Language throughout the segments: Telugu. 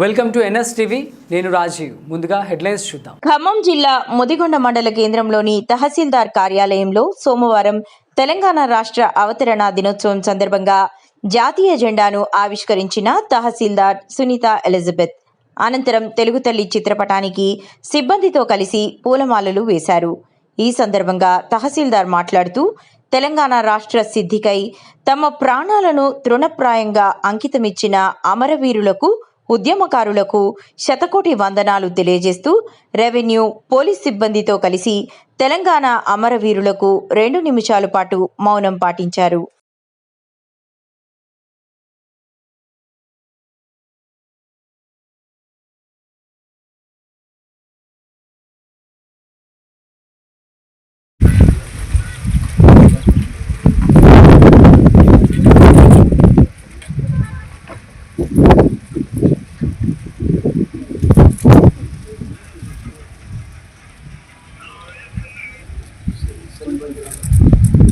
Welcome to NS TV. నేను రాజీవ్. ముందుగా హెడ్లైన్స్ చూద్దాం. ఖమ్మం జిల్లా ముదిగొండ మండల కేంద్రంలోని తహసీల్దార్ కార్యాలయంలో సోమవారం తెలంగాణ రాష్ట్ర అవతరణ దినోత్సవం సందర్భంగా జాతీయ జెండాను ఆవిష్కరించిన తహసీల్దార్ సునీత ఎలిజబెత్. అనంతరం తెలుగు తల్లి చిత్రపటానికి సిబ్బందితో కలిసి పూలమాలలు వేశారు. ఈ సందర్భంగా తహసీల్దార్ మాట్లాడుతూ తెలంగాణ రాష్ట్ర సిద్ధికై తమ ప్రాణాలను తృణప్రాయంగా అంకితమిచ్చిన అమరవీరులకు ఉద్యమకారులకు శతకోటి వందనాలు తెలియజేస్తూ రెవెన్యూ పోలీస్ సిబ్బందితో కలిసి తెలంగాణ అమరవీరులకు రెండు నిమిషాల పాటు మౌనం పాటించారు.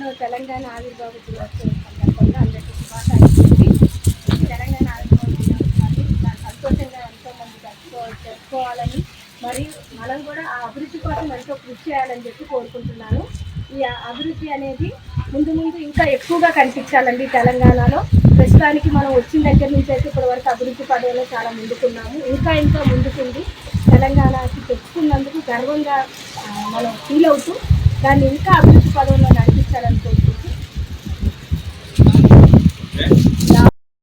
పదకొండవ తెలంగాణ ఆవిర్భావ దినోత్సవం సందర్భంగా అందరికీ శుభాకాంక్షలు. తెలంగాణ ఆవిర్భావ దినోత్సవాన్ని సంతోషంగా ఎంతో మంది జరుపుకో జరుపుకోవాలని మరియు మనం కూడా ఆ అభివృద్ధి కోసం ఎంతో కృషి చేయాలని చెప్పి కోరుకుంటున్నాను. ఈ అభివృద్ధి అనేది ముందు ముందు ఇంకా ఎక్కువగా కనిపించాలండి తెలంగాణలో. ప్రస్తుతానికి మనం వచ్చిన దగ్గర నుంచి అయితే ఇప్పటి వరకు అభివృద్ధి పదంలో చాలా ముందుకున్నాము. ఇంకా ఇంకా ముందుకుంది. తెలంగాణకి తెచ్చుకున్నందుకు గర్వంగా మనం ఫీల్ అవుతూ దాన్ని ఇంకా అభివృద్ధి పదంలో నడిపించాలని కోరుకుంటూ